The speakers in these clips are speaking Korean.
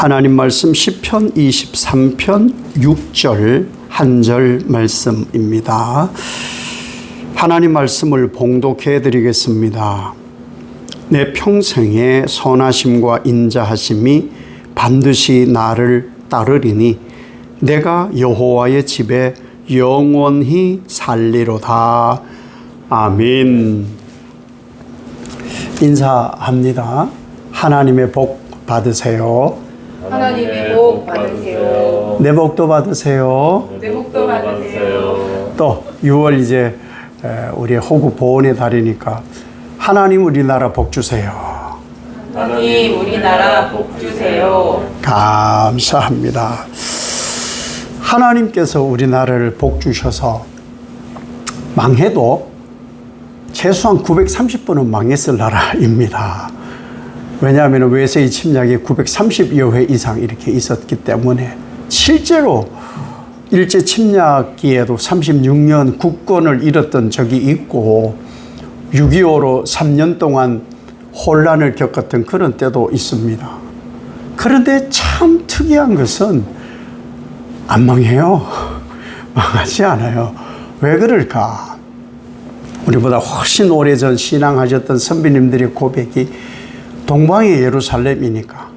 하나님 말씀 시편 23편 6절 한 절 말씀입니다. 하나님 말씀을 봉독해 드리겠습니다. 내 평생에 선하심과 인자하심이 반드시 나를 따르리니 내가 여호와의 집에 영원히 살리로다. 아멘. 인사합니다. 하나님의 복 받으세요. 하나님의 복 받으세요. 내 복도 받으세요. 내 복도 받으세요. 또 6월 이제 에, 우리 호구 보훈의 달이니까 하나님 우리나라 복 주세요. 하나님 우리나라 복 주세요. 감사합니다. 하나님께서 우리나라를 복 주셔서 망해도 최소한 930번은 망했을 나라입니다. 왜냐하면 외세의 침략이 930여 회 이상 이렇게 있었기 때문에 실제로 일제 침략기에도 36년 국권을 잃었던 적이 있고 6.25로 3년 동안 혼란을 겪었던 그런 때도 있습니다. 그런데 참 특이한 것은 안 망해요. 망하지 않아요. 왜 그럴까? 우리보다 훨씬 오래전 신앙하셨던 선비님들의 고백이 동방의 예루살렘이니까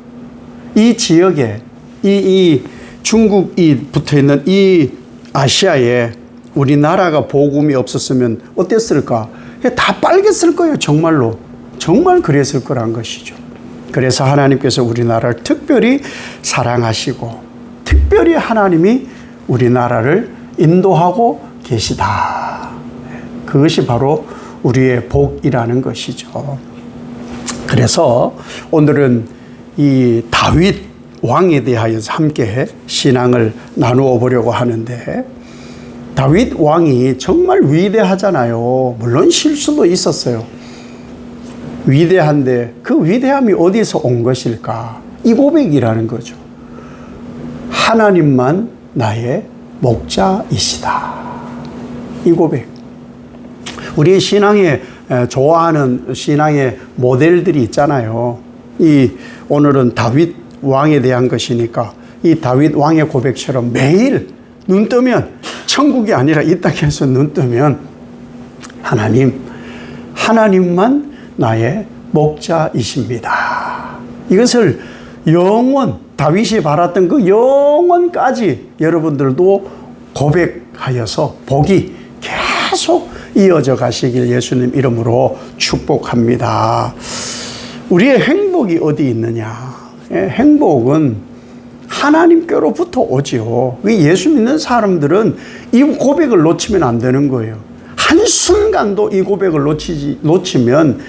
이 지역에 이, 이 중국이 붙어 있는 이 아시아에 우리나라가 복음이 없었으면 어땠을까? 다 빨겠을 거예요, 정말로. 정말 그랬을 거란 것이죠. 그래서 하나님께서 우리나라를 특별히 사랑하시고 특별히 하나님이 우리나라를 인도하고 계시다. 그것이 바로 우리의 복이라는 것이죠. 그래서 오늘은 이 다윗 왕에 대하여서 함께 신앙을 나누어 보려고 하는데 다윗 왕이 정말 위대하잖아요. 물론 실수도 있었어요. 위대한데 그 위대함이 어디서 온 것일까? 이 고백이라는 거죠. 하나님만 나의 목자이시다. 이 고백. 우리 신앙에 에, 좋아하는 신앙의 모델들이 있잖아요. 이 오늘은 다윗 왕에 대한 것이니까 이 다윗 왕의 고백처럼 매일 눈 뜨면 천국이 아니라 이 땅에서 눈 뜨면 하나님 하나님만 나의 목자이십니다. 이것을 영원 다윗이 바랐던 그 영원까지 여러분들도 고백하여서 복이 계속 이어져 가시길 예수님 이름으로 축복합니다. 우리의 행복이 어디 있느냐? 예, 행복은 하나님께로부터 오지요. 예수 믿는 사람들은 이 고백을 놓치면 안 되는 거예요. 한순간도 이 고백을 놓치지, 놓치면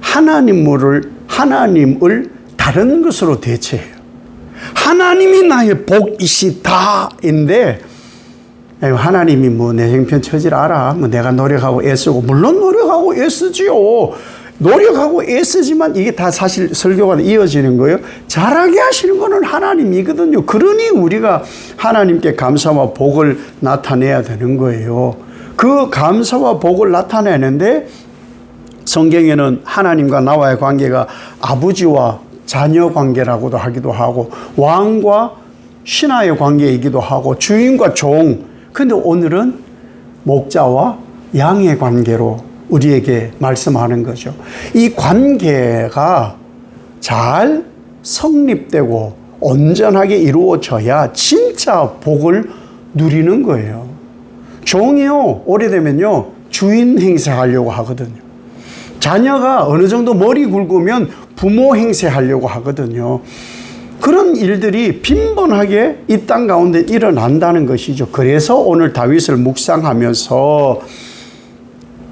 하나님을, 하나님을 다른 것으로 대체해요. 하나님이 나의 복이시다인데 하나님이 뭐 내 형편 처질 알아. 뭐 내가 노력하고 애쓰고 물론 노력하고 애쓰지요. 노력하고 애쓰지만 이게 다 사실 설교가 이어지는 거예요. 잘하게 하시는 거는 하나님이거든요. 그러니 우리가 하나님께 감사와 복을 나타내야 되는 거예요. 그 감사와 복을 나타내는데 성경에는 하나님과 나와의 관계가 아버지와 자녀 관계라고도 하기도 하고 왕과 신하의 관계이기도 하고 주인과 종. 근데 오늘은 목자와 양의 관계로 우리에게 말씀하는 거죠. 이 관계가 잘 성립되고 온전하게 이루어져야 진짜 복을 누리는 거예요. 종이요, 오래되면요, 주인 행세하려고 하거든요. 자녀가 어느 정도 머리 굵으면 부모 행세하려고 하거든요. 그런 일들이 빈번하게 이 땅 가운데 일어난다는 것이죠. 그래서 오늘 다윗을 묵상하면서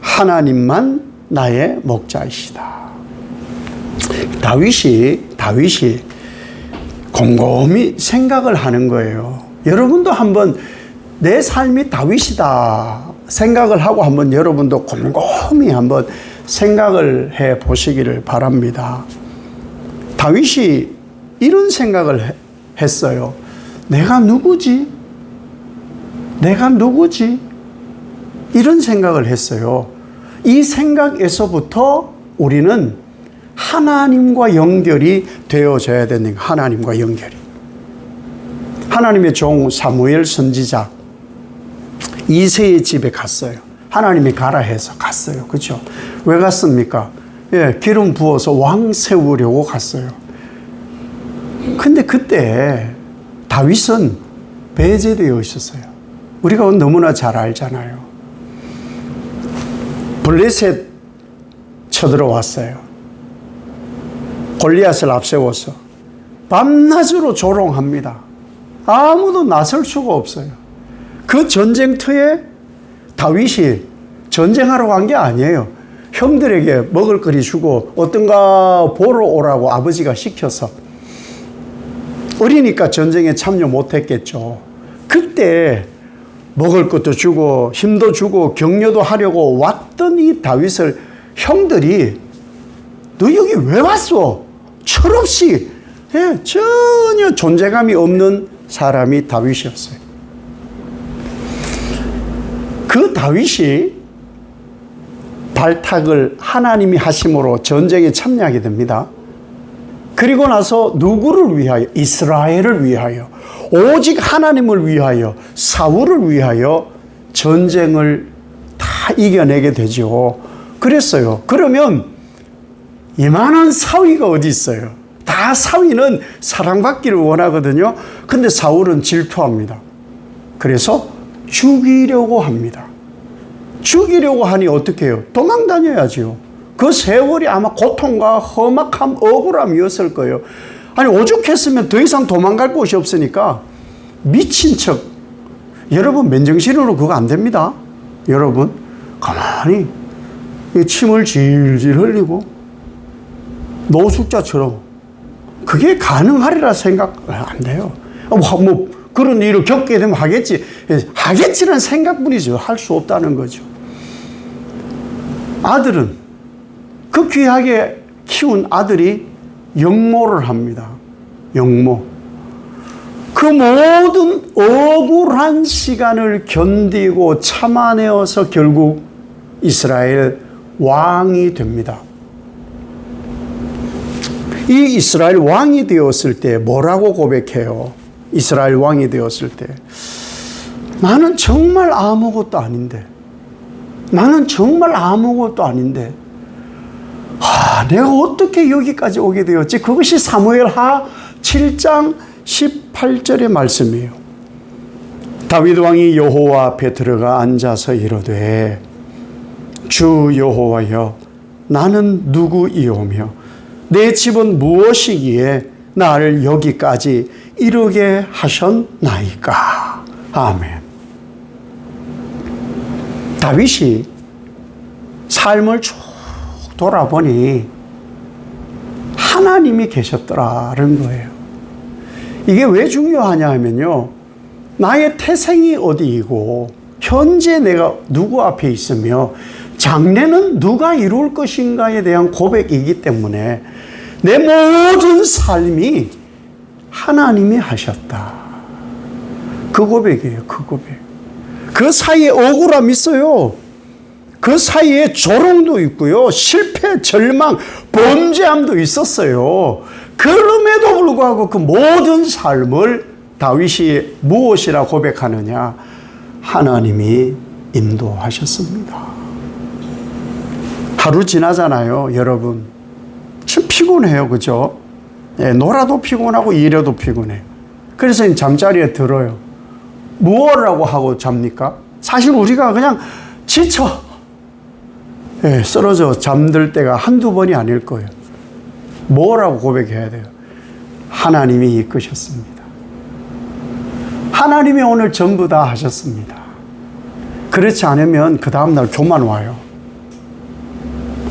하나님만 나의 목자이시다. 다윗이 다윗이 곰곰이 생각을 하는 거예요. 여러분도 한번 내 삶이 다윗이다 생각을 하고 한번 여러분도 곰곰이 한번 생각을 해 보시기를 바랍니다. 다윗이 이런 생각을 했어요. 내가 누구지? 내가 누구지? 이런 생각을 했어요. 이 생각에서부터 우리는 하나님과 연결이 되어져야 되는. 하나님과 연결이. 하나님의 종 사무엘 선지자 이세의 집에 갔어요. 하나님이 가라 해서 갔어요. 그렇죠? 왜 갔습니까? 예, 기름 부어서 왕 세우려고 갔어요. 근데 그때 다윗은 배제되어 있었어요. 우리가 너무나 잘 알잖아요. 블레셋 쳐들어왔어요. 골리앗을 앞세워서 밤낮으로 조롱합니다. 아무도 나설 수가 없어요. 그 전쟁터에 다윗이 전쟁하러 간 게 아니에요. 형들에게 먹을 거리 주고 어떤가 보러 오라고 아버지가 시켜서 어리니까 전쟁에 참여 못했겠죠. 그때 먹을 것도 주고 힘도 주고 격려도 하려고 왔던 이 다윗을 형들이 너 여기 왜 왔어? 철없이 예, 전혀 존재감이 없는 사람이 다윗이었어요. 그 다윗이 발탁을 하나님이 하심으로 전쟁에 참여하게 됩니다. 그리고 나서 누구를 위하여? 이스라엘을 위하여. 오직 하나님을 위하여, 사울을 위하여 전쟁을 다 이겨내게 되죠. 그랬어요. 그러면 이만한 사위가 어디 있어요? 다 사위는 사랑받기를 원하거든요. 근데 사울은 질투합니다. 그래서 죽이려고 합니다. 죽이려고 하니 어떻게 해요? 도망 다녀야지요. 그 세월이 아마 고통과 험악함, 억울함이었을 거예요. 아니, 오죽했으면 더 이상 도망갈 곳이 없으니까 미친 척. 여러분, 맨정신으로 그거 안 됩니다. 여러분, 가만히 이 침을 질질 흘리고 노숙자처럼 그게 가능하리라 생각 안 돼요. 뭐, 뭐 그런 일을 겪게 되면 하겠지. 하겠지는 생각뿐이죠. 할 수 없다는 거죠. 아들은 그 귀하게 키운 아들이 영모를 합니다. 영모. 그 모든 억울한 시간을 견디고 참아내어서 결국 이스라엘 왕이 됩니다. 이 이스라엘 왕이 되었을 때 뭐라고 고백해요? 이스라엘 왕이 되었을 때 나는 정말 아무것도 아닌데 나는 정말 아무것도 아닌데 아, 내가 어떻게 여기까지 오게 되었지? 그것이 사무엘 하 7장 18절의 말씀이에요. 다윗 왕이 여호와 앞에 들어가 앉아서 이르되 주 여호와여 나는 누구이오며 내 집은 무엇이기에 나를 여기까지 이르게 하셨나이까. 아멘. 다윗이 삶을 쭉 돌아보니 하나님이 계셨더라는 거예요. 이게 왜 중요하냐 하면요. 나의 태생이 어디이고, 현재 내가 누구 앞에 있으며, 장래는 누가 이룰 것인가에 대한 고백이기 때문에 내 모든 삶이 하나님이 하셨다. 그 고백이에요, 그 고백. 그 사이에 억울함 있어요. 그 사이에 조롱도 있고요. 실패, 절망, 범죄함도 있었어요. 그럼에도 불구하고 그 모든 삶을 다윗이 무엇이라 고백하느냐? 하나님이 인도하셨습니다. 하루 지나잖아요, 여러분. 참 피곤해요, 그죠? 예, 놀아도 피곤하고 일해도 피곤해. 그래서 잠자리에 들어요. 무엇라고 하고 잡니까? 사실 우리가 그냥 지쳐. 예, 쓰러져 잠들 때가 한두 번이 아닐 거예요. 뭐라고 고백해야 돼요? 하나님이 이끄셨습니다. 하나님이 오늘 전부 다 하셨습니다. 그렇지 않으면 그 다음날 교만 와요.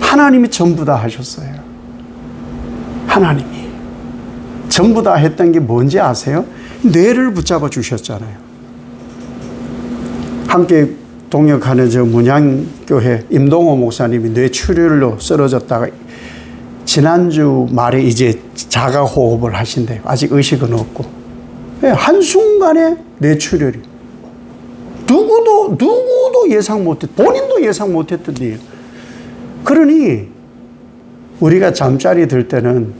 하나님이 전부 다 하셨어요. 하나님이. 전부 다 했던 게 뭔지 아세요? 뇌를 붙잡아 주셨잖아요. 함께 동역하는 저 문양교회 임동호 목사님이 뇌출혈로 쓰러졌다가 지난주 말에 이제 자가 호흡을 하신대요. 아직 의식은 없고. 예, 한순간에 뇌출혈이. 누구도, 누구도 예상 못 했, 본인도 예상 못 했던 일이에요. 그러니 우리가 잠자리 들 때는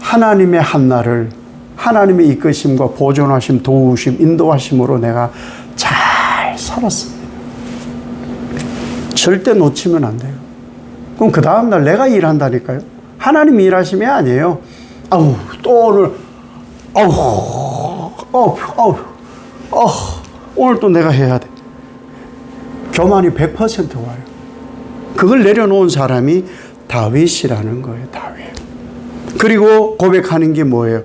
하나님의 한나를 하나님의 이끄심과 보존하심, 도우심, 인도하심으로 내가 잘 살았습니다. 절대 놓치면 안 돼요. 그럼 그 다음날 내가 일한다니까요. 하나님 일하심이 아니에요. 아우, 또 오늘, 아우, 아우, 아우, 아우, 오늘 또 내가 해야 돼. 교만이 100% 와요. 그걸 내려놓은 사람이 다윗이라는 거예요, 다윗. 그리고 고백하는 게 뭐예요?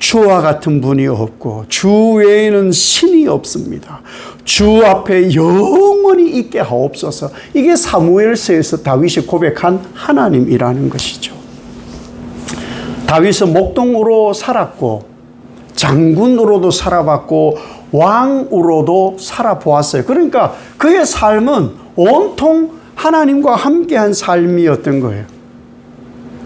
주와 같은 분이 없고 주 외에는 신이 없습니다. 주 앞에 영원히 있게 하옵소서. 이게 사무엘서에서 다윗이 고백한 하나님이라는 것이죠. 다윗은 목동으로 살았고 장군으로도 살아봤고 왕으로도 살아보았어요. 그러니까 그의 삶은 온통 하나님과 함께한 삶이었던 거예요.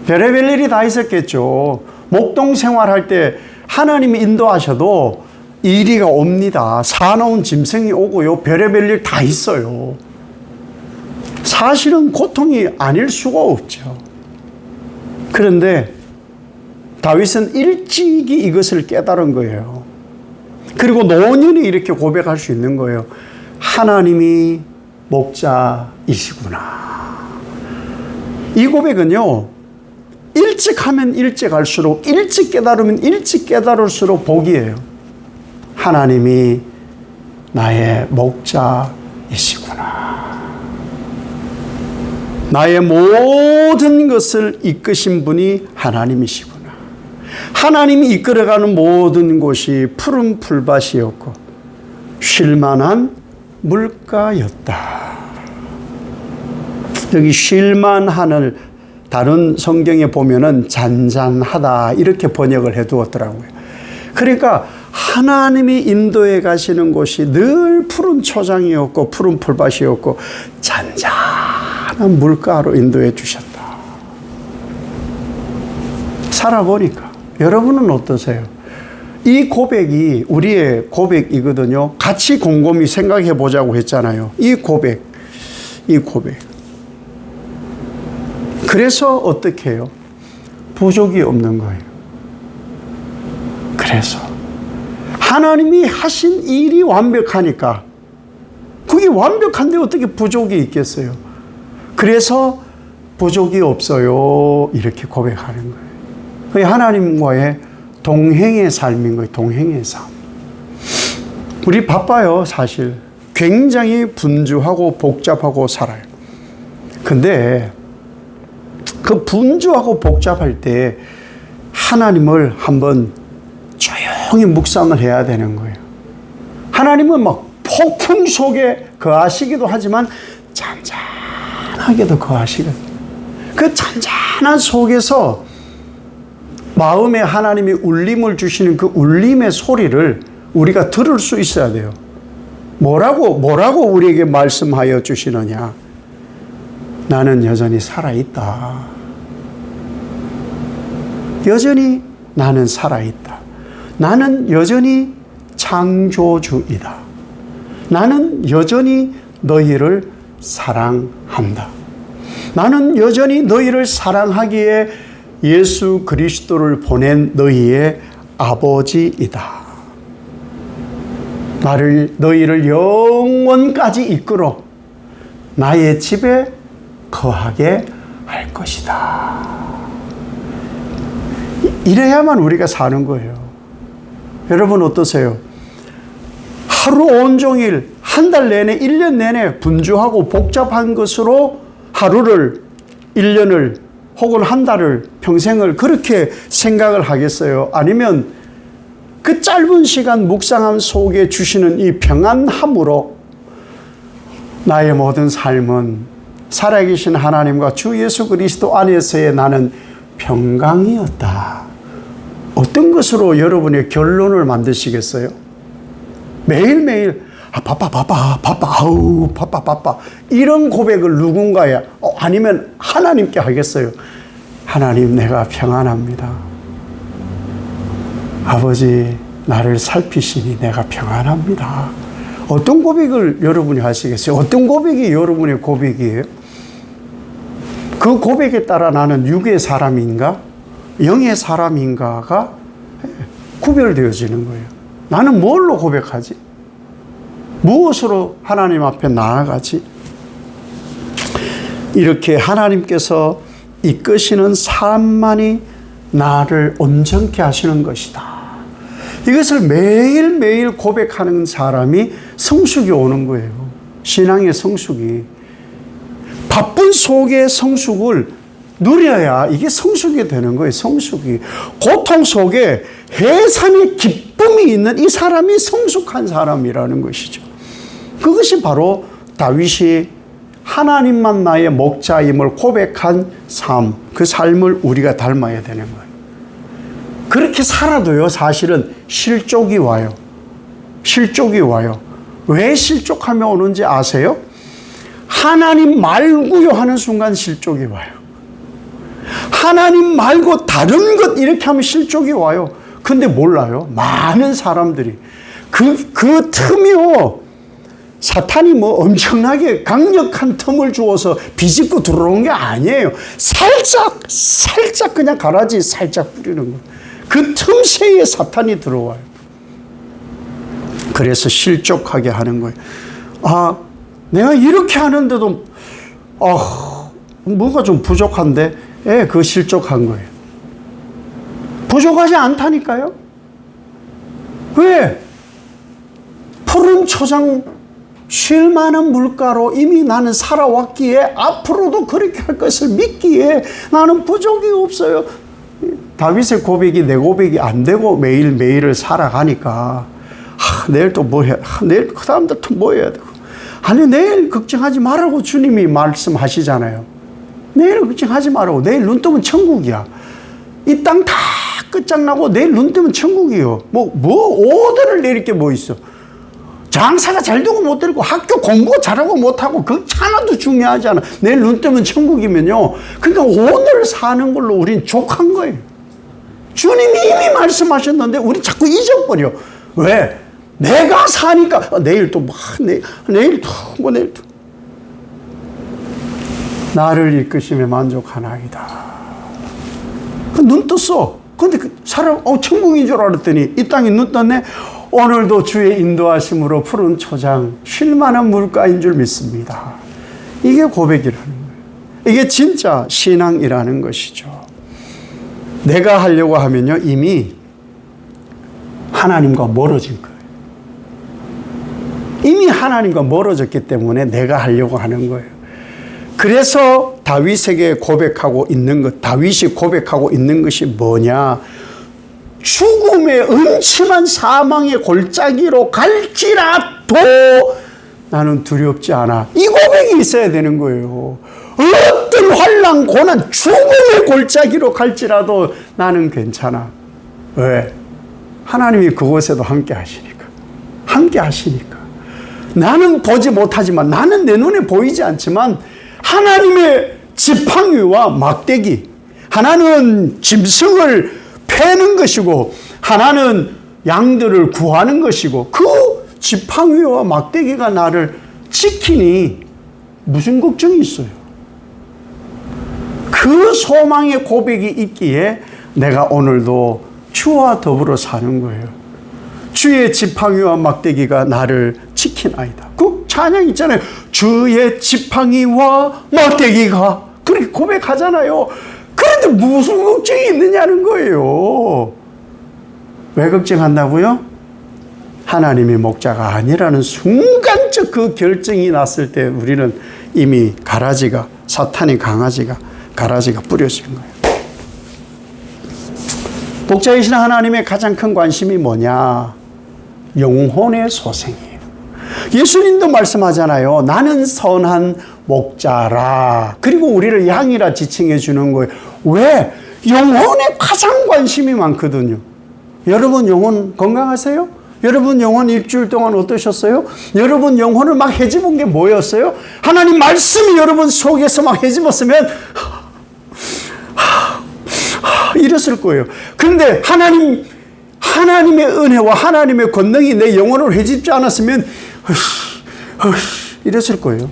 별의별 일이 다 있었겠죠. 목동 생활할 때 하나님이 인도하셔도 이리가 옵니다. 사나운 짐승이 오고요. 별의별 일 다 있어요. 사실은 고통이 아닐 수가 없죠. 그런데 다윗은 일찍이 이것을 깨달은 거예요. 그리고 노년이 이렇게 고백할 수 있는 거예요. 하나님이 목자이시구나. 이 고백은요, 일찍 하면 일찍 할수록, 일찍 깨달으면 일찍 깨달을수록 복이에요. 하나님이 나의 목자이시구나. 나의 모든 것을 이끄신 분이 하나님이시구나. 하나님이 이끌어가는 모든 곳이 푸른 풀밭이었고, 쉴만한 물가였다. 여기 쉴만한을 다른 성경에 보면은 잔잔하다 이렇게 번역을 해 두었더라고요. 그러니까 하나님이 인도에 가시는 곳이 늘 푸른 초장이었고 푸른 풀밭이었고 잔잔한 물가로 인도해 주셨다. 살아보니까 여러분은 어떠세요? 이 고백이 우리의 고백이거든요. 같이 곰곰이 생각해 보자고 했잖아요. 이 고백, 이 고백. 그래서 어떻게 해요? 부족이 없는 거예요. 그래서 하나님이 하신 일이 완벽하니까 그게 완벽한데 어떻게 부족이 있겠어요? 그래서 부족이 없어요. 이렇게 고백하는 거예요. 그게 하나님과의 동행의 삶인 거예요. 동행의 삶. 우리 바빠요, 사실. 굉장히 분주하고 복잡하고 살아요. 근데 그 분주하고 복잡할 때 하나님을 한번 조용히 묵상을 해야 되는 거예요. 하나님은 막 폭풍 속에 거하시기도 하지만 잔잔하게도 거하시거든요. 그 잔잔한 속에서 마음에 하나님이 울림을 주시는 그 울림의 소리를 우리가 들을 수 있어야 돼요. 뭐라고, 뭐라고 우리에게 말씀하여 주시느냐. 나는 여전히 살아있다. 여전히 나는 살아있다. 나는 여전히 창조주이다. 나는 여전히 너희를 사랑한다. 나는 여전히 너희를 사랑하기에 예수 그리스도를 보낸 너희의 아버지이다. 나를 너희를 영원까지 이끌어 나의 집에 거하게 할 것이다. 이래야만 우리가 사는 거예요. 여러분 어떠세요? 하루 온종일 한 달 내내 1년 내내 분주하고 복잡한 것으로 하루를 1년을 혹은 한 달을 평생을 그렇게 생각을 하겠어요? 아니면 그 짧은 시간 묵상함 속에 주시는 이 평안함으로 나의 모든 삶은 살아계신 하나님과 주 예수 그리스도 안에서의 나는 평강이었다. 어떤 것으로 여러분의 결론을 만드시겠어요? 매일매일 아, 바빠 바빠 바빠 아우 바빠 바빠 이런 고백을 누군가야 어, 아니면 하나님께 하겠어요. 하나님 내가 평안합니다. 아버지 나를 살피시니 내가 평안합니다. 어떤 고백을 여러분이 하시겠어요? 어떤 고백이 여러분의 고백이에요? 그 고백에 따라 나는 육의 사람인가? 영의 사람인가가 구별되어지는 거예요. 나는 뭘로 고백하지? 무엇으로 하나님 앞에 나아가지? 이렇게 하나님께서 이끄시는 삶만이 나를 온전케 하시는 것이다. 이것을 매일매일 고백하는 사람이 성숙이 오는 거예요. 신앙의 성숙이. 바쁜 속의 성숙을 누려야 이게 성숙이 되는 거예요. 성숙이. 고통 속에 해산의 기쁨이 있는 이 사람이 성숙한 사람이라는 것이죠. 그것이 바로 다윗이 하나님만 나의 목자임을 고백한 삶, 그 삶을 우리가 닮아야 되는 거예요. 그렇게 살아도요, 사실은 실족이 와요. 실족이 와요. 왜 실족하며 오는지 아세요? 하나님 말고요 하는 순간 실족이 와요. 하나님 말고 다른 것 이렇게 하면 실족이 와요. 근데 몰라요. 많은 사람들이. 그, 그 틈이요. 사탄이 뭐 엄청나게 강력한 틈을 주어서 비집고 들어오는 게 아니에요. 살짝, 살짝 그냥 가라지 살짝 뿌리는 거예요. 그 틈새에 사탄이 들어와요. 그래서 실족하게 하는 거예요. 아, 내가 이렇게 하는데도, 아, 뭔가 좀 부족한데, 예, 그 실족한 거예요. 부족하지 않다니까요? 왜? 푸른 초장 쉴 만한 물가로 이미 나는 살아왔기에 앞으로도 그렇게 할 것을 믿기에 나는 부족이 없어요. 다윗의 고백이 내 고백이 안 되고 매일매일을 살아가니까 하, 내일 또 뭐 해야 하, 내일 그 다음 날 또뭐 해야 되고 아니 내일 걱정하지 말라고 주님이 말씀하시잖아요. 내일 걱정하지 말라고 내일 눈 뜨면 천국이야. 이 땅 다 끝장나고 내일 눈 뜨면 천국이요. 뭐, 뭐, 오더를 내릴 게 뭐 있어. 장사가 잘 되고 못 되고 학교 공부 잘하고 못하고 그 하나도 중요하지 않아. 내일 눈 뜨면 천국이면요. 그러니까 오늘 사는 걸로 우린 족한 거예요. 주님이 이미 말씀하셨는데 우리 자꾸 잊어버려. 왜? 내가 사니까 아, 내일 또 뭐, 내일, 내일 또, 뭐 내일 또. 나를 이끄심에 만족하나이다. 그눈 떴어. 근데 그 사람, 어, 천국인 줄 알았더니 이 땅에 눈 떴네. 오늘도 주의 인도하심으로 푸른 초장, 쉴만한 물가인 줄 믿습니다. 이게 고백이라는 거예요. 이게 진짜 신앙이라는 것이죠. 내가 하려고 하면요, 이미 하나님과 멀어진 거예요. 이미 하나님과 멀어졌기 때문에 내가 하려고 하는 거예요. 그래서 다윗에게 고백하고 있는 것, 다윗이 고백하고 있는 것이 뭐냐? 죽음의 음침한 사망의 골짜기로 갈지라도 나는 두렵지 않아. 이 고백이 있어야 되는 거예요. 어떤 환란, 고난, 죽음의 골짜기로 갈지라도 나는 괜찮아. 왜? 하나님이 그곳에도 함께 하시니까. 함께 하시니까. 나는 보지 못하지만, 나는 내 눈에 보이지 않지만, 하나님의 지팡이와 막대기, 하나는 짐승을 패는 것이고, 하나는 양들을 구하는 것이고, 그 지팡이와 막대기가 나를 지키니 무슨 걱정이 있어요? 그 소망의 고백이 있기에 내가 오늘도 주와 더불어 사는 거예요. 주의 지팡이와 막대기가 나를 지키나이다. 그 찬양 있잖아요. 주의 지팡이와 막대기가 그렇게 고백하잖아요. 그런데 무슨 걱정이 있느냐는 거예요. 왜 걱정한다고요? 하나님이 목자가 아니라는 순간적 그 결정이 났을 때 우리는 이미 가라지가 사탄의 강아지가 가라지가 뿌려진 거예요. 목자이신 하나님의 가장 큰 관심이 뭐냐? 영혼의 소생이에요. 예수님도 말씀하잖아요. 나는 선한 목자라. 그리고 우리를 양이라 지칭해 주는 거예요. 왜? 영혼에 가장 관심이 많거든요. 여러분 영혼 건강하세요? 여러분 영혼 일주일 동안 어떠셨어요? 여러분 영혼을 막 해집은 게 뭐였어요? 하나님 말씀이 여러분 속에서 막 해집었으면 이랬을 거예요. 그런데 하나님 하나님의 은혜와 하나님의 권능이 내 영혼을 해집지 않았으면 이랬을 거예요.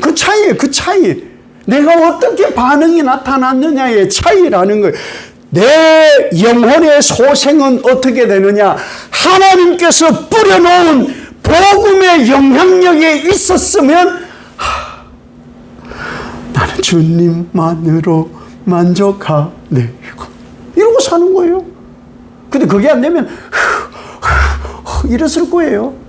그 차이에 그 차이. 내가 어떻게 반응이 나타났느냐의 차이라는 거예요. 내 영혼의 소생은 어떻게 되느냐? 하나님께서 뿌려놓은 복음의 영향력에 있었으면 하, 나는 주님만으로 만족하네. 이러고 사는 거예요. 근데 그게 안 되면 이랬을 거예요.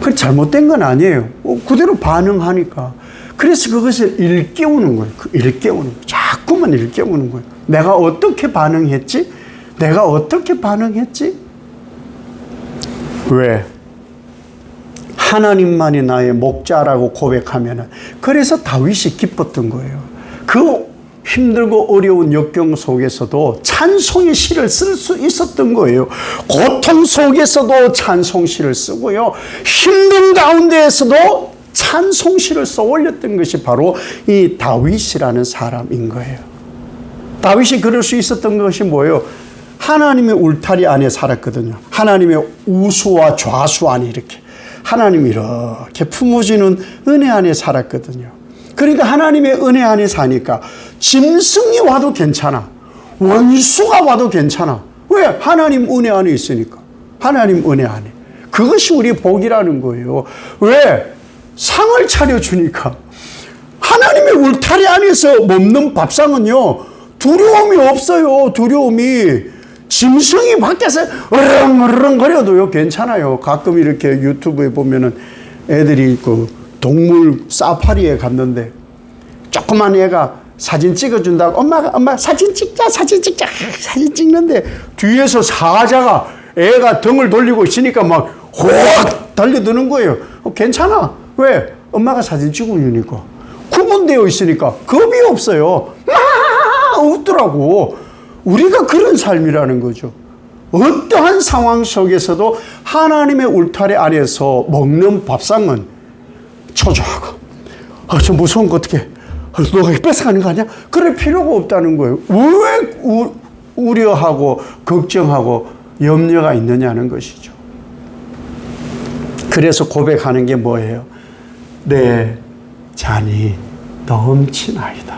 그 잘못된 건 아니에요. 어, 그대로 반응하니까. 그래서 그것을 일깨우는 거예요. 그 일깨우는 거예요. 자꾸만 일깨우는 거예요. 내가 어떻게 반응했지? 내가 어떻게 반응했지? 왜? 하나님만이 나의 목자라고 고백하면은 그래서 다윗이 기뻤던 거예요. 그 힘들고 어려운 역경 속에서도 찬송의 시를 쓸 수 있었던 거예요. 고통 속에서도 찬송시를 쓰고요. 힘든 가운데에서도 찬송시를 써 올렸던 것이 바로 이 다윗이라는 사람인 거예요. 다윗이 그럴 수 있었던 것이 뭐예요? 하나님의 울타리 안에 살았거든요. 하나님의 우수와 좌수 안에 이렇게. 하나님이 이렇게 품어주는 은혜 안에 살았거든요. 그러니까 하나님의 은혜 안에 사니까 짐승이 와도 괜찮아. 원수가 와도 괜찮아. 왜? 하나님 은혜 안에 있으니까. 하나님 은혜 안에. 그것이 우리 복이라는 거예요. 왜? 상을 차려주니까. 하나님의 울타리 안에서 먹는 밥상은요, 두려움이 없어요. 두려움이. 짐승이 밖에서 으렁으렁거려도요, 괜찮아요. 가끔 이렇게 유튜브에 보면은 애들이 그 동물 사파리에 갔는데 조그만 애가 사진 찍어준다고 엄마가 엄마 사진 찍자 사진 찍자 사진 찍는데 뒤에서 사자가 애가 등을 돌리고 있으니까 막확 달려드는 거예요. 어, 괜찮아. 왜? 엄마가 사진 찍어주니까. 구분되어 있으니까 겁이 없어요. 막 웃더라고. 우리가 그런 삶이라는 거죠. 어떠한 상황 속에서도 하나님의 울타리 아래서 먹는 밥상은 초조하고, 아, 저 무서운 거 어떻게, 아, 너가 뺏어가는 거 아니야? 그럴 필요가 없다는 거예요. 왜 우, 우려하고, 걱정하고, 염려가 있느냐는 것이죠. 그래서 고백하는 게 뭐예요? 내 잔이 넘치나이다.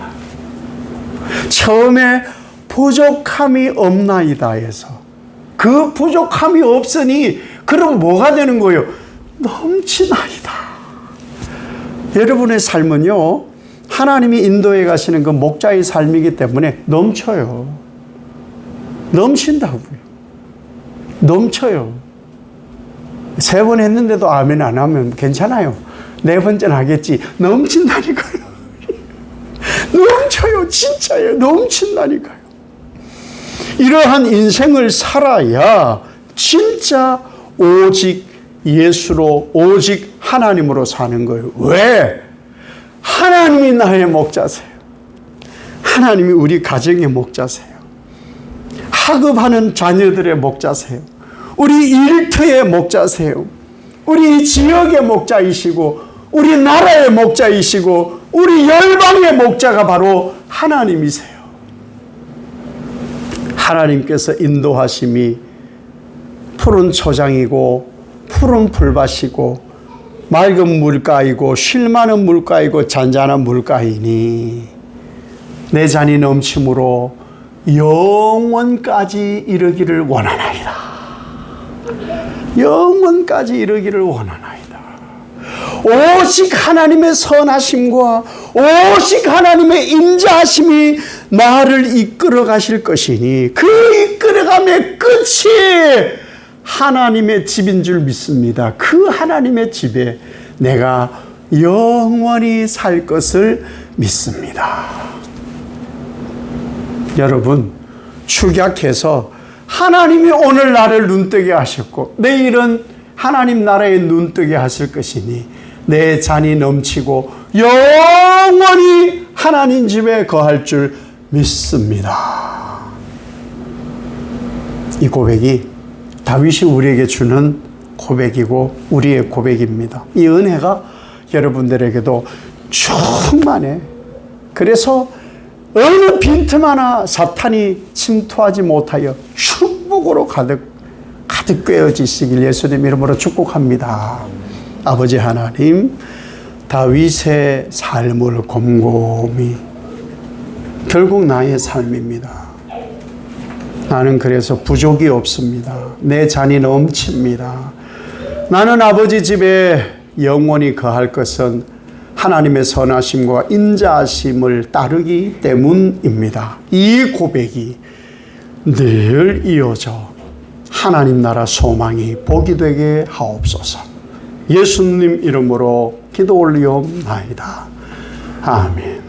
처음에 부족함이 없나이다 해서 그 부족함이 없으니 그럼 뭐가 되는 거예요? 넘치나이다. 여러분의 삶은요, 하나님이 인도해 가시는 그 목자의 삶이기 때문에 넘쳐요. 넘친다고요. 넘쳐요. 세 번 했는데도 아멘 안 하면 괜찮아요. 네 번째는 하겠지. 넘친다니까요. 넘쳐요. 진짜요. 넘친다니까요. 이러한 인생을 살아야 진짜 오직 예수로, 오직 하나님으로 사는 거예요. 왜? 하나님이 나의 목자세요. 하나님이 우리 가정의 목자세요. 학업하는 자녀들의 목자세요. 우리 일터의 목자세요. 우리 지역의 목자이시고, 우리 나라의 목자이시고, 우리 열방의 목자가 바로 하나님이세요. 하나님께서 인도하심이 푸른 초장이고, 푸른 풀밭이고, 맑은 물가이고, 쉴 많은 물가이고, 잔잔한 물가이니, 내 잔이 넘침으로 영원까지 이르기를 원하나이다. 영원까지 이르기를 원하나이다. 오직 하나님의 선하심과 오직 하나님의 인자하심이 나를 이끌어 가실 것이니 그 이끌어감의 끝이 하나님의 집인 줄 믿습니다. 그 하나님의 집에 내가 영원히 살 것을 믿습니다. 여러분, 축약해서 하나님이 오늘 나를 눈뜨게 하셨고, 내일은 하나님 나라에 눈뜨게 하실 것이니, 내 잔이 넘치고, 영원히 하나님 집에 거할 줄 믿습니다. 이 고백이 다윗이 우리에게 주는 고백이고, 우리의 고백입니다. 이 은혜가 여러분들에게도 충만해. 그래서 어느 빈틈 하나 사탄이 침투하지 못하여 축복으로 가득 가득 꿰어지시길 예수님 이름으로 축복합니다. 아버지 하나님, 다윗의 삶을 곰곰이 결국 나의 삶입니다. 나는 그래서 부족이 없습니다. 내 잔이 넘칩니다. 나는 아버지 집에 영원히 거할 것은 하나님의 선하심과 인자하심을 따르기 때문입니다. 이 고백이 늘 이어져 하나님 나라 소망이 복이 되게 하옵소서. 예수님 이름으로 기도 올리옵나이다. 아멘.